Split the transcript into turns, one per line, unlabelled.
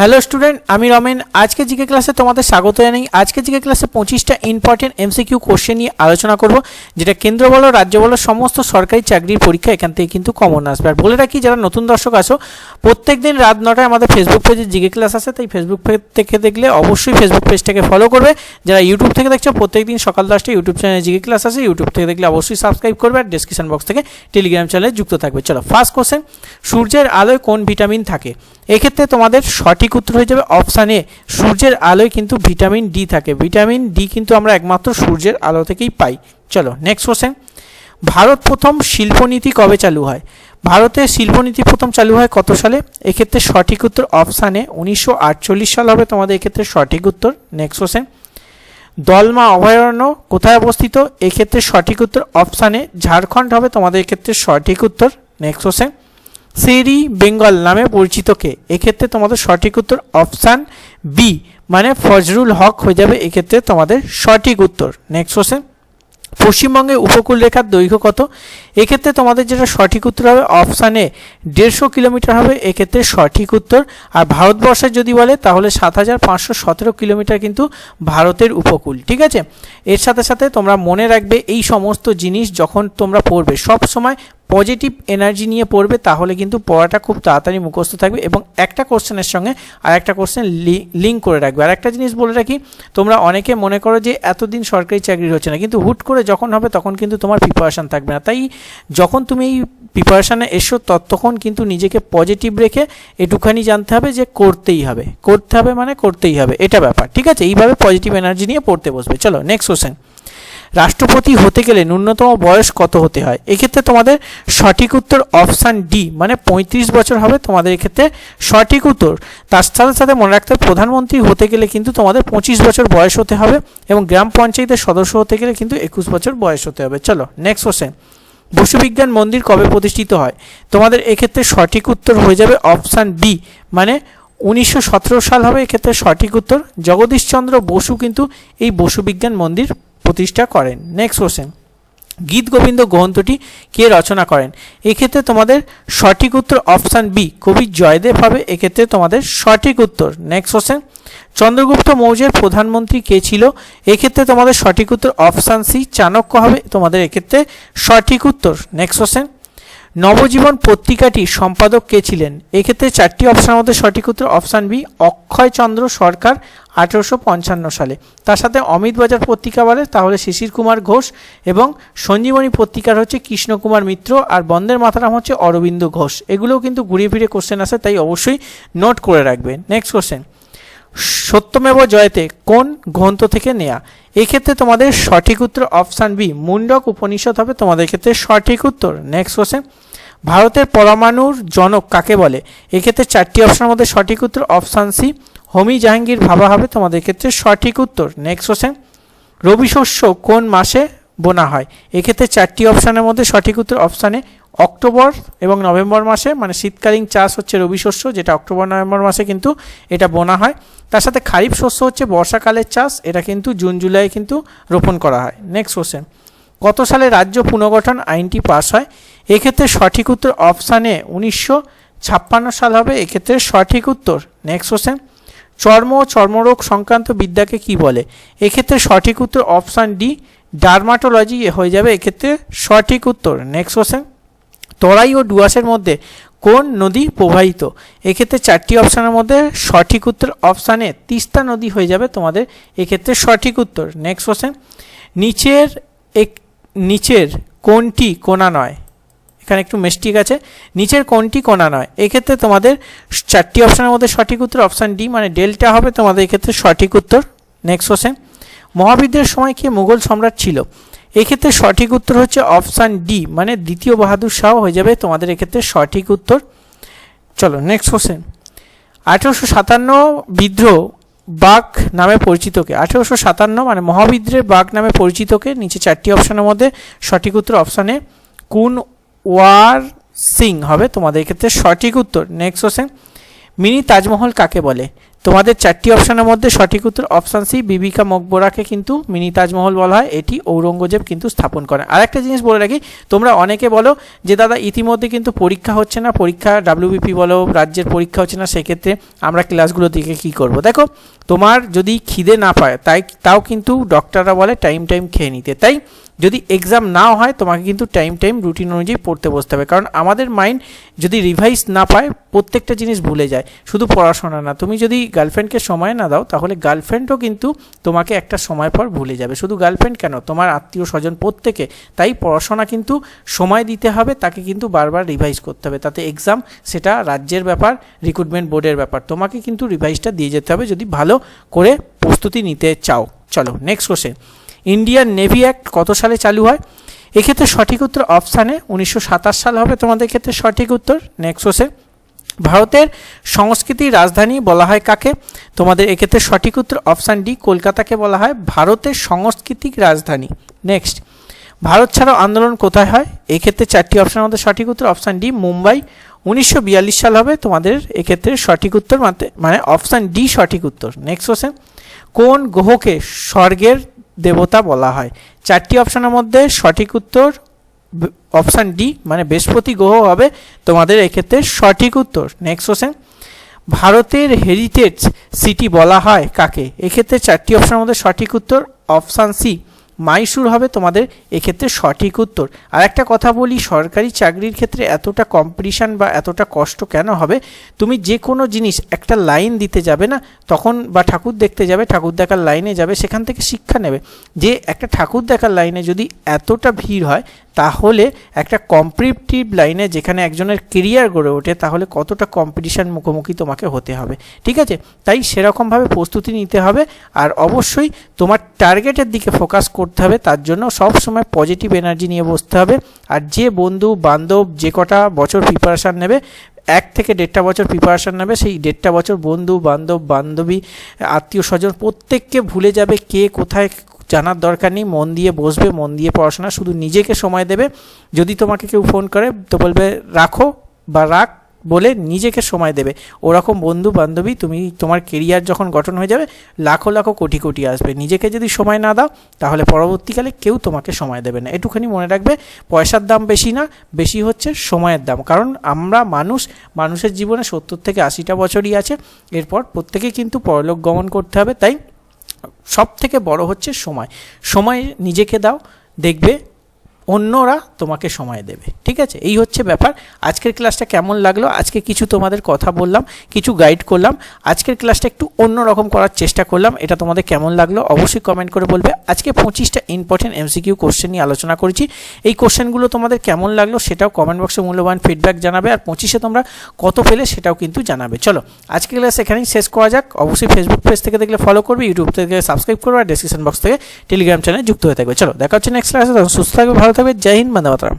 Hello student, আমি রমেন। আজকে GK ক্লাসে তোমাদের স্বাগত জানাই। আজকে জিকে ক্লাসে পঁচিশটা ইম্পর্টেন্ট এমসিকিউ কোশ্চেন নিয়ে আলোচনা করব, যেটা কেন্দ্র বলো, রাজ্য বলো, সমস্ত সরকারি চাকরির পরীক্ষা এখান থেকে কিন্তু কমন আসবে। আর বলে রাখি, যারা নতুন দর্শক আসো প্রত্যেক দিন রাত নটায় আমাদের ফেসবুক পেজে জিকে ক্লাস আছে তাই ফেসবুক পেজ থেকে দেখলে অবশ্যই ফেসবুক পেজটাকে ফলো করবে। যারা ইউটিউব থেকে দেখছ প্রত্যেক দিন সকাল দশটায় ইউটিউব চ্যানেলে জিকে ক্লাস আছে ইউটিউব থেকে দেখলে অবশ্যই সাবস্ক্রাইব করবে আর ডিসক্রিপশন বক্স থেকে টেলিগ্রাম চ্যানেলে যুক্ত থাকবে। চলো ফার্স্ট কোশ্চেন সূর্যের আলোয় কোন ভিটামিন থাকে? এক্ষেত্রে তোমাদের সঠিক উত্তর হয়ে যাবে অপশান এ সূর্যের আলোয় কিন্তু ভিটামিন ডি থাকে। ভিটামিন ডি কিন্তু আমরা একমাত্র সূর্যের আলো থেকেই পাই। চলো নেক্সট কোশ্চেন ভারত প্রথম শিল্পনীতি কবে চালু হয়? ভারতে শিল্পনীতি প্রথম চালু হয় কত সালে? এক্ষেত্রে সঠিক উত্তর অপশানে উনিশশো আটচল্লিশ সাল হবে তোমাদের এক্ষেত্রে সঠিক উত্তর। নেক্সট কোশ্চেন দলমা অভয়ারণ্য কোথায় অবস্থিত? এক্ষেত্রে সঠিক উত্তর অপশানে ঝাড়খণ্ড হবে তোমাদের এক্ষেত্রে সঠিক উত্তর। নেক্সট কোশ্চেন সেরি বেঙ্গল নামে পরিচিত কে? এক্ষেত্রে তোমাদের সঠিক উত্তর অপশান বি মানে ফজরুল হক হয়ে যাবে। এক্ষেত্রে তোমাদের সঠিক উত্তর। নেক্সট কোশ্চেন পশ্চিমবঙ্গে উপকূল রেখার দৈর্ঘ্য কত? এক্ষেত্রে তোমাদের যেটা সঠিক উত্তর হবে, অপশানে দেড়শো কিলোমিটার হবে। এক্ষেত্রে সঠিক উত্তর। আর ভারতবর্ষের যদি বলে, তাহলে সাত হাজার পাঁচশো সতেরো কিলোমিটার কিন্তু ভারতের উপকূল। ঠিক আছে? এর সাথে সাথে তোমরা মনে রাখবে, এই সমস্ত জিনিস যখন তোমরা পড়বে, সব সময় পজিটিভ এনার্জি নিয়ে পড়বে, তাহলে কিন্তু পড়াটা খুব তাড়াতাড়ি মুখস্থ থাকবে এবং একটা কোশ্চেনের সঙ্গে আর একটা কোশ্চেন লিঙ্ক করে রাখবে। আর একটা জিনিস বলে রাখি, তোমরা অনেকে মনে করো যে এতদিন সরকারি চাকরি হচ্ছে না, কিন্তু হুট করে যখন হবে তখন কিন্তু তোমার প্রিপারেশান থাকবে না। তাই যখন তুমি এই প্রিপারেশানে এসো, ততক্ষণ কিন্তু নিজেকে পজিটিভ রেখে এটুখানি জানতে হবে যে করতেই হবে। করতে হবে মানে করতেই হবে, এটা ব্যাপার। ঠিক আছে? এইভাবে পজিটিভ এনার্জি নিয়ে পড়তে বসবে। চলো নেক্সট কোশ্চেন রাষ্ট্রপতি হতে গেলে ন্যূনতম বয়স কত হতে হয়? এক্ষেত্রে তোমাদের সঠিক উত্তর অপশান ডি মানে পঁয়ত্রিশ বছর হবে তোমাদের এক্ষেত্রে সঠিক উত্তর। তার সাথে সাথে মনে রাখতে প্রধানমন্ত্রী হতে গেলে কিন্তু তোমাদের পঁচিশ বছর বয়স হতে হবে এবং গ্রাম পঞ্চায়েতের সদস্য হতে গেলে কিন্তু একুশ বছর বয়স হতে হবে। চলো নেক্সট কোশ্চেন বসুবিজ্ঞান মন্দির কবে প্রতিষ্ঠিত হয়? তোমাদের এক্ষেত্রে সঠিক উত্তর হয়ে যাবে অপশান বি মানে উনিশশো সতেরো সাল হবে এক্ষেত্রে সঠিক উত্তর। জগদীশচন্দ্র বসু কিন্তু এই বসুবিজ্ঞান মন্দির প্রতিষ্ঠা করেন। নেক্সট কোশ্চেন গীত গোবিন্দ গ্রন্থটি কে রচনা করেন? এক্ষেত্রে তোমাদের সঠিক উত্তর অপশান বি কবি জয়দেব হবে। এক্ষেত্রে তোমাদের সঠিক উত্তর। নেক্সট কোশ্চেন চন্দ্রগুপ্ত মৌর্যের প্রধানমন্ত্রী কে ছিল? এক্ষেত্রে তোমাদের সঠিক উত্তর অপশান সি চাণক্য হবে। তোমাদের এক্ষেত্রে সঠিক উত্তর। নেক্সট কোশ্চেন নবজীবন পত্রিকাটি সম্পাদক কে ছিলেন? এক্ষেত্রে চারটি অপশানের মধ্যে সঠিক উত্তর অপশান বি অক্ষয়চন্দ্র সরকার আঠেরোশো পঞ্চান্ন সালে। তার সাথে অমিত বাজার পত্রিকা বলে, তাহলে শিশির কুমার ঘোষ এবং সঞ্জীবনী পত্রিকার হচ্ছে কৃষ্ণকুমার মিত্র আর বন্দের মাথারাম হচ্ছে অরবিন্দ ঘোষ। এগুলোও কিন্তু ঘুরিয়ে ফিরে কোশ্চেন আসে, তাই অবশ্যই নোট করে রাখবেন। নেক্সট কোশ্চেন সত্যমেব জয়তে কোন গ্রন্থ থেকে নেয়া? এক্ষেত্রে তোমাদের সঠিক উত্তর অপশান বি মুন্ডক উপনিষদ হবে। তোমাদের ক্ষেত্রে সঠিক উত্তর। নেক্সট কোশ্চেন ভারতের পরমাণুর জনক কাকে বলে? এক্ষেত্রে চারটি অপশানের মধ্যে সঠিক উত্তর অপশান সি হোমি জাহাঙ্গীর ভাবা হবে। তোমাদের ক্ষেত্রে সঠিক উত্তর। নেক্সট কোশ্চেন রবি শস্য কোন মাসে বোনা হয়। এক্ষেত্রে চারটি অপশানের মধ্যে সঠিক উত্তর অপশানে অক্টোবর এবং নভেম্বর মাসে মানে শীতকালীন চাষ হচ্ছে রবি শস্য, যেটা অক্টোবর, নভেম্বর মাসে কিন্তু এটা বোনা হয়। তার সাথে খারিফ শস্য হচ্ছে বর্ষাকালের চাষ, এটা কিন্তু জুন, জুলাই কিন্তু রোপণ করা হয়। নেক্সট কোশ্চেন কত সালে রাজ্য পুনর্গঠন আইনটি পাস হয়। এক্ষেত্রে সঠিক উত্তর অপশানে উনিশশো ছাপ্পান্ন সাল হবে। এক্ষেত্রে সঠিক উত্তর। নেক্সট কোশ্চেন চর্ম ও চর্মরোগ সংক্রান্ত বিদ্যাকে কি বলে? এক্ষেত্রে সঠিক উত্তর অপশান ডি ডার্মাটোলজি হয়ে যাবে। এক্ষেত্রে সঠিক উত্তর। নেক্সট কোশ্চেন তরাই ও ডুয়াসের মধ্যে কোন নদী প্রবাহিত? এক্ষেত্রে চারটি অপশানের মধ্যে সঠিক উত্তর অপশানে তিস্তা নদী হয়ে যাবে তোমাদের। এক্ষেত্রে সঠিক উত্তর। নেক্সট কোশ্চেন নিচের এক, নিচের কোনটি কোনা নয়? এখানে একটু মিস্টিক আছে। নিচের কোনটি কোনা নয়? এক্ষেত্রে তোমাদের চারটি অপশানের মধ্যে সঠিক উত্তর অপশান ডি মানে ডেল্টা হবে তোমাদের এক্ষেত্রে সঠিক উত্তর। নেক্সট কোশ্চেন মহাবিদ্যের সময় কি মুঘল সম্রাট ছিল? এক্ষেত্রে সঠিক উত্তর হচ্ছে অপশান ডি মানে দ্বিতীয় বাহাদুর শাহ হয়ে যাবে তোমাদের এক্ষেত্রে সঠিক উত্তর। চলো নেক্সট কোশ্চেন আঠেরোশো সাতান্ন বিদ্রোহ বাঘ নামে পরিচিতকে। আঠেরোশো সাতান্ন মানে মহাবিদ্রের বাঘ নামে পরিচিতকে। নিচে চারটি অপশানের মধ্যে সঠিক উত্তর অপশানে কুন ওয়ার সিং হবে তোমাদের ক্ষেত্রে সঠিক উত্তর। নেক্সট কোশ্চেন মিনি তাজমহল কাকে বলে? তোমাদের চারটি অপশনের মধ্যে সঠিক উত্তর অপশান সি বিবিকা মকবরাকে কিন্তু মিনি তাজমহল বলা হয়। এটি ঔরঙ্গজেব কিন্তু স্থাপন করেন আর একটা জিনিস বলে রাখি, তোমরা অনেকে বলো যে, দাদা, ইতিমধ্যে কিন্তু পরীক্ষা হচ্ছে না, পরীক্ষা ডাব্লিউবিপি বলো, রাজ্যের পরীক্ষা হচ্ছে না, সেক্ষেত্রে আমরা ক্লাসগুলো দিকে কী করব? দেখো, তোমার যদি খিদে না পায়, তাই, তাও কিন্তু ডক্টররা বলে টাইম টাইম খেয়ে নিতে। তাই যদি এক্সাম নাও হয়, তোমাকে কিন্তু টাইম টাইম রুটিন অনুযায়ী পড়তে বসতে হবে। কারণ আমাদের মাইন্ড যদি রিভাইজ না পায়, প্রত্যেকটা জিনিস ভুলে যায়। শুধু পড়াশোনা না। তুমি যদি গার্লফ্রেন্ডকে সময় না দাও, তাহলে গার্লফ্রেন্ডও কিন্তু তোমাকে একটা সময় পর ভুলে যাবে। শুধু গার্লফ্রেন্ড কেন? তোমার আত্মীয় স্বজন প্রত্যেকে। তাই পড়াশোনা কিন্তু সময় দিতে হবে, তাকে কিন্তু বারবার রিভাইজ করতে হবে। তাতে এক্সাম সেটা রাজ্যের ব্যাপার রিক্রুটমেন্ট বোর্ডের ব্যাপার। তোমাকে কিন্তু রিভাইজটা দিয়ে যেতে হবে যদি ভালো করে প্রস্তুতি নিতে চাও। চলো next question Indian navy act কত সালে চালু হয়? এক্ষেত্রে সঠিক উত্তর অপশানে উনিশশো সাতাশ সাল হবে। তোমাদের ক্ষেত্রে সঠিক উত্তর নেক্সট ভারতের সংস্কৃতির রাজধানী বলা হয় কাকে? তোমাদের এক্ষেত্রে সঠিক উত্তর অপশান ডি কলকাতাকে বলা হয় ভারতের সাংস্কৃতিক রাজধানী। নেক্সট ভারত ছাড়াও আন্দোলন কোথায় হয়? এক্ষেত্রে চারটি অপশানের মধ্যে সঠিক উত্তর অপশান ডি মুম্বাই। উনিশশো বিয়াল্লিশ সাল হবে। তোমাদের এক্ষেত্রে সঠিক উত্তর মানে অপশান ডি সঠিক উত্তর। নেক্সট কোশ্চেন কোন গ্রহকে স্বর্গের দেবতা বলা হয়। চারটি অপশানের মধ্যে সঠিক উত্তর অপশান ডি মানে বৃহস্পতি গ্রহ হবে। তোমাদের এক্ষেত্রে সঠিক উত্তর। নেক্সট কোশ্চেন ভারতের হেরিটেজ সিটি বলা হয় কাকে? এক্ষেত্রে চারটি অপশানের মধ্যে সঠিক উত্তর অপশান সি মাইসুর হবে তোমাদের এক্ষেত্রে সঠিক উত্তর। আর একটা কথা বলি, সরকারি চাকরির ক্ষেত্রে এতটা কম্পিটিশান বা এতটা কষ্ট কেন হবে? তুমি যে কোনো জিনিস একটা লাইন দিতে যাবে না, তখন বা ঠাকুর দেখতে যাবে, ঠাকুর দেখার লাইনে যাবে, সেখান থেকে শিক্ষা নেবে। যে একটা ঠাকুর দেখার লাইনে যদি এতটা ভিড় হয় তাহলে একটা কম্পিটিটিভ লাইনে যেখানে একজনের কেরিয়ার গড়ে ওঠে, তাহলে কতটা কম্পিটিশান মুখোমুখি তোমাকে হতে হবে। ঠিক আছে? তাই সেরকমভাবে প্রস্তুতি নিতে হবে আর অবশ্যই তোমার টার্গেটের দিকে ফোকাস করতে হবে, তার জন্য সব সময় পজিটিভ এনার্জি নিয়ে বসতে হবে। আর যে বন্ধু, বান্ধব যে কটা বছর প্রিপারেশান নেবে, এক থেকে দেড়টা বছর প্রিপারেশান নেবে, সেই দেড়টা বছর বন্ধু, বান্ধব, বান্ধবী আত্মীয় স্বজন প্রত্যেককে ভুলে যাবে কে কোথায় জানার দরকার নেই, মন দিয়ে বসবে, মন দিয়ে পড়াশোনা, শুধু নিজেকে সময় দেবে। যদি তোমাকে কেউ ফোন করে, তো বলবে, রাখো বা রাখ বলে নিজেকে সময় দেবে। ওরকম বন্ধু বান্ধবী তুমি, তোমার কেরিয়ার যখন গঠন হয়ে যাবে, লাখো লাখো কোটি কোটি আসবে। নিজেকে যদি সময় না দাও, তাহলে পরবর্তীকালে কেউ তোমাকে সময় দেবে না। এটুখানি মনে রাখবে, পয়সার দাম বেশি না, বেশি হচ্ছে সময়ের দাম। কারণ আমরা মানুষ, মানুষের জীবনে সত্তর থেকে আশিটা বছরই আছে। এরপর প্রত্যেকে কিন্তু পরলোক গমন করতে হবে, তাই সব থেকে বড় হচ্ছে সময়। সময় নিজেকে দাও দেখবে অন্যরা তোমাকে সময় দেবে। ঠিক আছে? এই হচ্ছে ব্যাপার। আজকের ক্লাসটা কেমন লাগল? আজকে কিছু তোমাদের কথা বললাম, কিছু গাইড করলাম। আজকের ক্লাসটা একটু অন্য রকম করার চেষ্টা করলাম। এটা তোমাদের কেমন লাগল? অবশ্যই কমেন্ট করে বলবে। আজকে পঁচিশটা ইম্পর্টেন্ট এমসিকিউ কোশ্চেন নিয়ে আলোচনা করেছি। এই কোশ্চেনগুলো তোমাদের কেমন লাগল সেটাও কমেন্ট বক্সে মূল্যবান ফিডব্যাক জানাবে। আর পঁচিশে তোমরা কত পেলে সেটাও কিন্তু জানাবে। চলো, আজকের ক্লাস এখানেই শেষ করা যাক। অবশ্যই ফেসবুক পেজ থেকে দেখলে ফলো করবে ইউটিউব থেকে সাবস্ক্রাইব করবে, আর ডিসক্রিপশন বক্স থেকে টেলিগ্রাম চ্যানেলে যুক্ত হয়ে থাকবে। চলো, দেখা হচ্ছে নেক্সট ক্লাসে সুস্থ থাকবে, ভালো থাকবে জয় হিন্দ বন্দে মাতরম